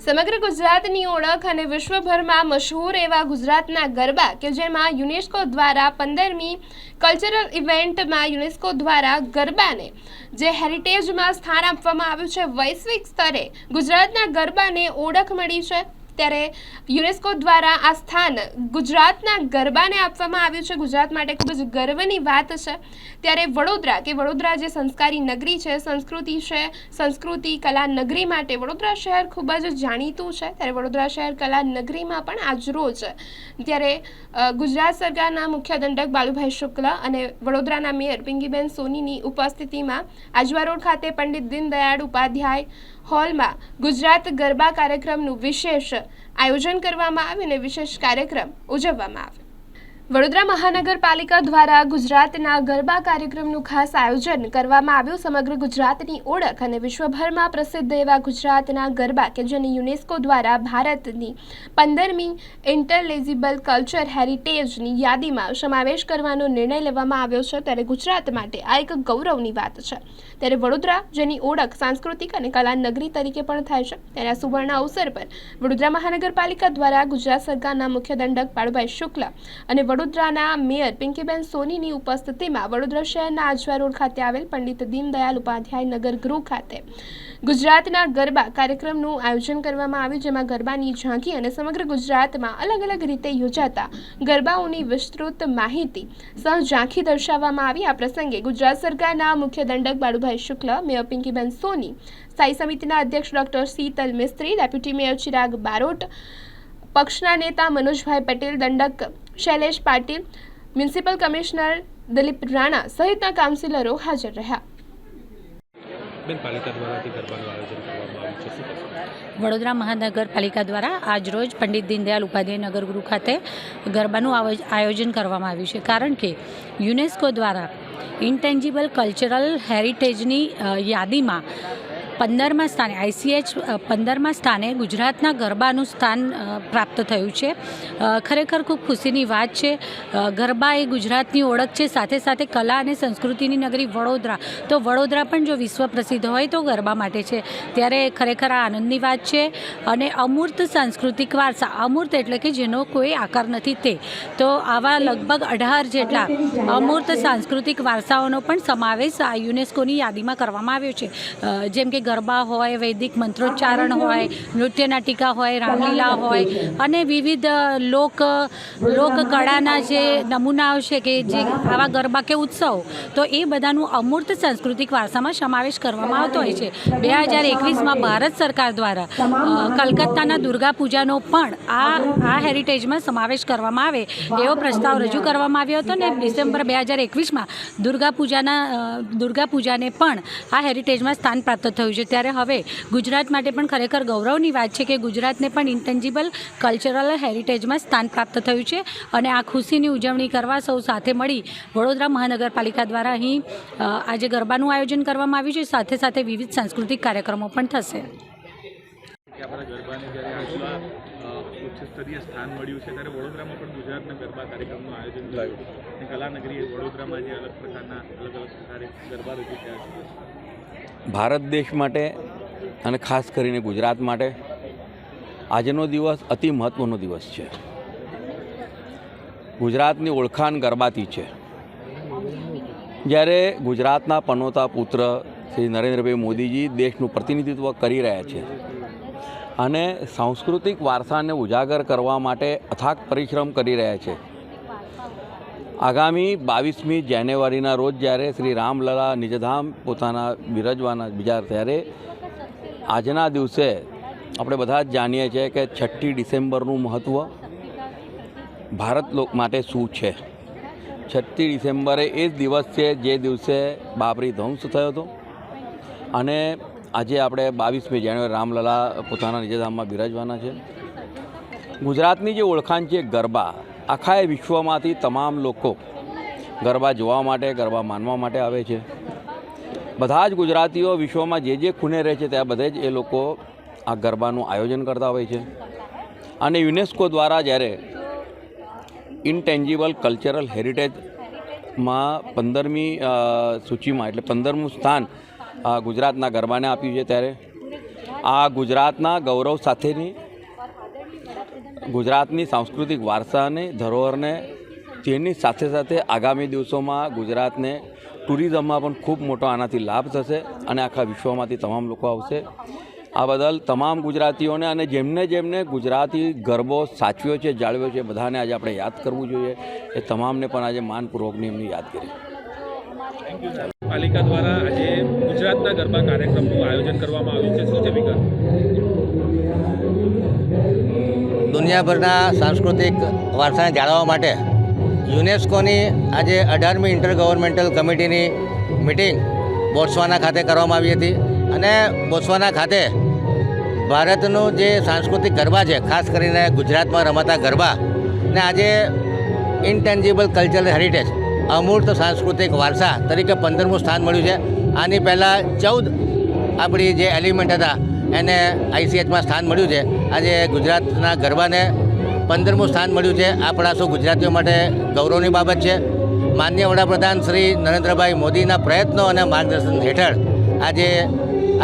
સમગ્ર ગુજરાતની ઓળખ અને વિશ્વભરમાં મશહૂર એવા ગુજરાતના ગરબા કે જેમાં યુનેસ્કો દ્વારા પંદરમી કલ્ચરલ ઇવેન્ટમાં યુનેસ્કો દ્વારા ગરબાને જે હેરિટેજમાં સ્થાન આપવામાં આવ્યું છે, વૈશ્વિક સ્તરે ગુજરાતના ગરબાને ઓળખ મળી છે. ત્યારે યુનેસ્કો દ્વારા આ સ્થાન ગુજરાતના ગરબાને આપવામાં આવ્યું છે. ગુજરાત માટે ખૂબ જ ગર્વની વાત છે. ત્યારે વડોદરા, કે વડોદરા જે સંસ્કારી નગરી છે, સંસ્કૃતિ છે, સંસ્કૃતિ કલા નગરી માટે વડોદરા શહેર ખૂબ જ જાણીતું છે. ત્યારે વડોદરા શહેર કલા નગરીમાં પણ આજરોજ ત્યારે ગુજરાત સરકારના મુખ્ય દંડક બાલુભાઈ શુક્લ અને વડોદરાના મેયર પિંગીબેન સોનીની ઉપસ્થિતિમાં આજવા રોડ ખાતે પંડિત દીનદયાળ ઉપાધ્યાય હોલમાં ગુજરાત ગરબા કાર્યક્રમનું વિશેષ આયોજન કરવામાં આવ્યું અને વિશેષ કાર્યક્રમ ઉજવવામાં આવ્યો. વડોદરા મહાનગરપાલિકા દ્વારા ગુજરાતના ગરબા કાર્યક્રમનું ખાસ આયોજન કરવામાં આવ્યું. સમગ્ર ગુજરાતની ઓળખ અને વિશ્વભરમાં પ્રસિદ્ધ એવા ગુજરાતના ગરબા કે જેને યુનેસ્કો દ્વારા ભારતની પંદરમી ઇન્ટરલેઝિબલ કલ્ચર હેરિટેજની યાદીમાં સમાવેશ કરવાનો નિર્ણય લેવામાં આવ્યો છે. ત્યારે ગુજરાત માટે આ એક ગૌરવની વાત છે. ત્યારે વડોદરા, જેની ઓળખ સાંસ્કૃતિક અને કલા નગરી તરીકે પણ થાય છે, ત્યારે આ સુવર્ણ અવસર પર વડોદરા મહાનગરપાલિકા દ્વારા ગુજરાત સરકારના મુખ્ય દંડક બાળુભાઈ શુક્લ અને વડોદરાના મેયર પિંકીબેન સોનીની ઉપસ્થિતિમાં વડોદરા શહેરના આજવા રોડ ખાતે આવેલ પંડિત દીનદયાલ ઉપાધ્યાય નગર ગૃહ ખાતે ગુજરાતના ગરબા કાર્યક્રમનું આયોજન કરવામાં આવ્યું, જેમાં ગરબાની ઝાંખી અને સમગ્ર ગુજરાતમાં અલગ અલગ રીતે યોજાતા ગરબાઓની વિસ્તૃત માહિતી સહ ઝાંખી દર્શાવવામાં આવી. આ પ્રસંગે ગુજરાત સરકારના મુખ્ય દંડક બાળુભાઈ શુક્લ, મેયર પિંકીબેન સોની, સ્થાયી સમિતિના અધ્યક્ષ doctor Shital Mistry, deputy mayor Chirag Barot પક્ષના નેતા મનોજભાઈ પટેલ દંડક શૈલેષ પાટીલ મ્યુનિસિપલ કમિશનર દિલીપ રાણા સહિતના કાઉન્સિલરો હાજર રહ્યા. બેન પાલિકા દ્વારાથી ગરબાનું આયોજન કરવામાં આવ્યું છે. વડોદરા મહાનગરપાલિકા દ્વારા આજરોજ પંડિત દીનદયાલ ઉપાધ્યાય નગરગૃહ ખાતે ગરબાનું આવો- આયોજન કરવામાં આવ્યું છે. કારણ કે યુનેસ્કો દ્વારા ઇન્ટેન્જિબલ કલ્ચરલ હેરિટેજની યાદીમાં પંદરમા સ્થાને આઈસીએચ પંદરમા સ્થાને ગુજરાતના ગરબાનું સ્થાન પ્રાપ્ત થયું છે. ખરેખર ખૂબ ખુશીની વાત છે. ગરબા એ ગુજરાતની ઓળખ છે. સાથે સાથે કલા અને સંસ્કૃતિની નગરી વડોદરા. તો વડોદરા પણ જો વિશ્વ પ્રસિદ્ધ હોય તો ગરબા માટે છે. ત્યારે ખરેખર આ આનંદની વાત છે. અને અમૂર્ત સાંસ્કૃતિક વારસા, અમૂર્ત એટલે કે જેનો કોઈ આકાર નથી તે. તો આવા લગભગ અઢાર જેટલા અમૂર્ત સાંસ્કૃતિક વારસાઓનો પણ સમાવેશ આ યુનેસ્કોની યાદીમાં કરવામાં આવ્યો છે. જેમ કે ગરબા હોય, વૈદિક મંત્રોચ્ચારણ હોય, નૃત્ય નાટિકા હોય, રામલીલા હોય અને વિવિધ લોક, લોકકળાના જે નમૂનાઓ છે કે જે આવા ગરબા કે ઉત્સવો, તો એ બધાનું અમૂર્ત સાંસ્કૃતિક વારસામાં સમાવેશ કરવામાં આવતો હોય છે. બે હજાર એકવીસમાં ભારત સરકાર દ્વારા કલકત્તાના દુર્ગા પૂજાનો પણ આ આ હેરિટેજમાં સમાવેશ કરવામાં આવે એવો પ્રસ્તાવ રજૂ કરવામાં આવ્યો હતો ને ડિસેમ્બર બે હજાર એકવીસમાં દુર્ગા પૂજાના દુર્ગા પૂજાને પણ આ હેરિટેજમાં સ્થાન પ્રાપ્ત થયું છે. ત્યારે હવે ગુજરાત માટે પણ ખરેખર ગૌરવની વાત છે કે ગુજરાતને પણ ઇન્ટેન્જિબલ કલ્ચરલ હેરિટેજમાં સ્થાન પ્રાપ્ત થયું છે અને આ ખુશીની ઉજવણી કરવા સૌ સાથે મળી વડોદરા મહાનગરપાલિકા દ્વારા અહીં આજે ગરબાનું આયોજન કરવામાં આવ્યું છે. સાથે સાથે વિવિધ સાંસ્કૃતિક કાર્યક્રમો પણ થશે. આપણા ગરબાને જ્યારે આટલા ઉચ્ચ સ્તરીય સ્થાન મળ્યું છે ત્યારે વડોદરામાં પણ ગુજરાતના ગરબા કાર્યક્રમનું આયોજન થયું. અને કલાનગરી વડોદરામાં જે અલગ પ્રકારના અલગ અલગ પ્રકારે ગરબા રજૂ થયા છે. ભારત દેશ માટે અને ખાસ કરીને ગુજરાત માટે આજનો દિવસ અતિ મહત્ત્વનો દિવસ છે. ગુજરાતની ઓળખાણ ગરબાથી છે. જ્યારે ગુજરાતના પનોતા પુત્ર શ્રી નરેન્દ્રભાઈ મોદીજી દેશનું પ્રતિનિધિત્વ કરી રહ્યા છે અને સાંસ્કૃતિક વારસાને ઉજાગર કરવા માટે અથાગ પરિશ્રમ કરી રહ્યા છે. આગામી બાવીસમી જાન્યુઆરીના રોજ જ્યારે શ્રી રામલલા નિજધામ પોતાના બિરજવાના બીજા ત્યારે આજના દિવસે આપણે બધા જ જાણીએ છીએ કે છઠ્ઠી ડિસેમ્બરનું મહત્ત્વ ભારત લોક માટે શું છે? છઠ્ઠી ડિસેમ્બરે એ જ દિવસ છે જે દિવસે બાબરી ધ્વંસ થયો હતો. અને આજે આપણે બાવીસમી જાન્યુઆરી રામલલા પોતાના નિજધામમાં બિરાજવાના છે. ગુજરાતની જે ઓળખાણ છે ગરબા આખા વિશ્વમાંથી તમામ લોકો ગરબા જોવા માટે, ગરબા માનવા માટે આવે છે. બધા જ ગુજરાતીઓ વિશ્વમાં જે જે ખૂણે રહે છે, ત્યાં બધે જ એ લોકો આ ગરબાનું આયોજન કરતા હોય છે. અને યુનેસ્કો દ્વારા જ્યારે ઇનટેન્જિબલ કલ્ચરલ હેરિટેજમાં પંદરમી સૂચિમાં એટલે પંદરમું સ્થાન ગુજરાતના ગરબાને આપ્યું છે ત્યારે. આ ગુજરાતના ગૌરવ સાથેની ગુજરાતની સાંસ્કૃતિક વારસાને ધરોહરને જેની સાથે સાથે આગામી દિવસોમાં ગુજરાતને ટુરિઝમમાં પણ ખૂબ મોટો આનાથી લાભ થશે અને આખા વિશ્વમાંથી તમામ લોકો આવશે. આ બદલ તમામ ગુજરાતીઓને અને જેમને જેમને ગુજરાતી ગરબો સાચવ્યો છે, જાળવ્યો છે, બધાને આજે આપણે યાદ કરવું જોઈએ. એ તમામને પણ આજે માનપૂર્વકની એમની યાદ કરી પાલિકા દ્વારા આજે ગુજરાતના ગરબા કાર્યક્રમનું આયોજન કરવામાં આવ્યું છે. શું છે વિગત દુનિયાભરના સાંસ્કૃતિક વારસાને જાળવવા માટે યુનેસ્કોની આજે અઢારમી ઇન્ટર ગવર્મેન્ટલ કમિટીની મિટિંગ બોટ્સવાના ખાતે કરવામાં આવી હતી અને બોટ્સવાના ખાતે ભારતનું જે સાંસ્કૃતિક ગરબા છે, ખાસ કરીને ગુજરાતમાં રમાતા ગરબા ને આજે ઇન્ટેન્જિબલ કલ્ચરલ હેરિટેજ, અમૂર્ત સાંસ્કૃતિક વારસા તરીકે પંદરમું સ્થાન મળ્યું છે. આની પહેલાં ચૌદ આપણી જે એલિમેન્ટ હતા એને આઈસીએચમાં સ્થાન મળ્યું છે. આજે ગુજરાતના ગરબાને પંદરમું સ્થાન મળ્યું છે. આપણા સૌ ગુજરાતીઓ માટે ગૌરવની બાબત છે. માન્ય વડાપ્રધાન શ્રી નરેન્દ્રભાઈ મોદીના પ્રયત્નો અને માર્ગદર્શન હેઠળ આજે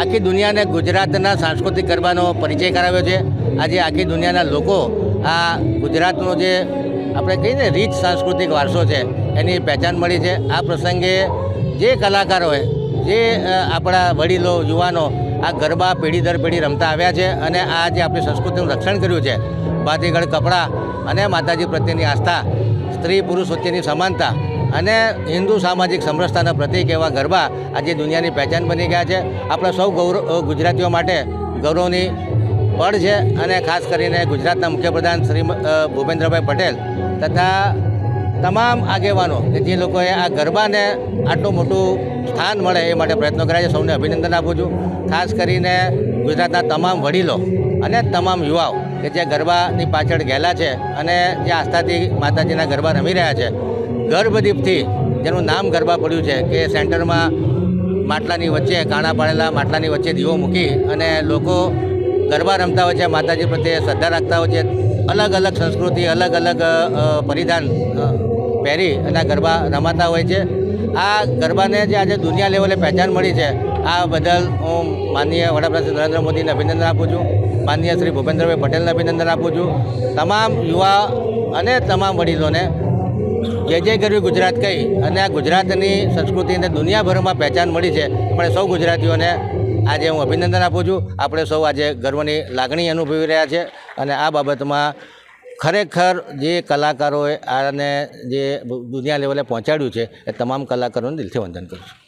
આખી દુનિયાને ગુજરાતના સાંસ્કૃતિક ગરબાનો પરિચય કરાવ્યો છે. આજે આખી દુનિયાના લોકો આ ગુજરાતનો જે આપણે કહીએ ને રીચ સાંસ્કૃતિક વારસો છે, એની પહેચાન મળી છે. આ પ્રસંગે જે કલાકારોએ, જે આપણા વડીલો, યુવાનો આ ગરબા પેઢી દર પેઢી રમતા આવ્યા છે અને આ જે આપણી સંસ્કૃતિનું રક્ષણ કર્યું છે, ભાતીગળ કપડાં અને માતાજી પ્રત્યેની આસ્થા, સ્ત્રી પુરુષ વચ્ચેની સમાનતા અને હિન્દુ સામાજિક સમરસતાના પ્રતિક એવા ગરબા આજે દુનિયાની પહેચાન બની ગયા છે. આપણા સૌ ગૌરવ ગુજરાતીઓ માટે ગૌરવની પળ છે અને ખાસ કરીને ગુજરાતના મુખ્યપ્રધાન શ્રી ભૂપેન્દ્રભાઈ પટેલ તથા તમામ આગેવાનો કે જે લોકોએ આ ગરબાને આટલું મોટું સ્થાન મળે એ માટે પ્રયત્નો કર્યા છે. સૌને અભિનંદન આપું છું. ખાસ કરીને ગુજરાતના તમામ વડીલો અને તમામ યુવાઓ કે જે ગરબાની પાછળ ગયેલા છે અને જે આસ્થાથી માતાજીના ગરબા રમી રહ્યા છે. ગર્ભદીપથી જેનું નામ ગરબા પડ્યું છે કે સેન્ટરમાં માટલાની વચ્ચે કાણા પાડેલા, માટલાની વચ્ચે દીવો મૂકી અને લોકો ગરબા રમતા હોય છે, માતાજી પ્રત્યે શ્રદ્ધા રાખતા હોય છે. અલગ અલગ સંસ્કૃતિ, અલગ અલગ પરિધાન પહેરી અને ગરબા રમાતા હોય છે. આ ગરબાને જે આજે દુનિયા લેવલે પહેચાન મળી છે આ બદલ હું માનનીય વડાપ્રધાન શ્રી નરેન્દ્ર મોદીને અભિનંદન આપું છું. માનનીય શ્રી ભૂપેન્દ્રભાઈ પટેલને અભિનંદન આપું છું. તમામ યુવા અને તમામ વડીલોને જે જે કર્યું ગુજરાત કહી અને આ ગુજરાતની સંસ્કૃતિને દુનિયાભરમાં પહેચાન મળી છે. પણ સૌ ગુજરાતીઓને આજે હું અભિનંદન આપું છું. આપણે સૌ આજે ગર્વની લાગણી અનુભવી રહ્યા છે અને આ બાબતમાં ખરેખર જે કલાકારોએ આને જે દુનિયા લેવલે પહોંચાડ્યું છે, એ તમામ કલાકારોને દિલથી વંદન કરું છું.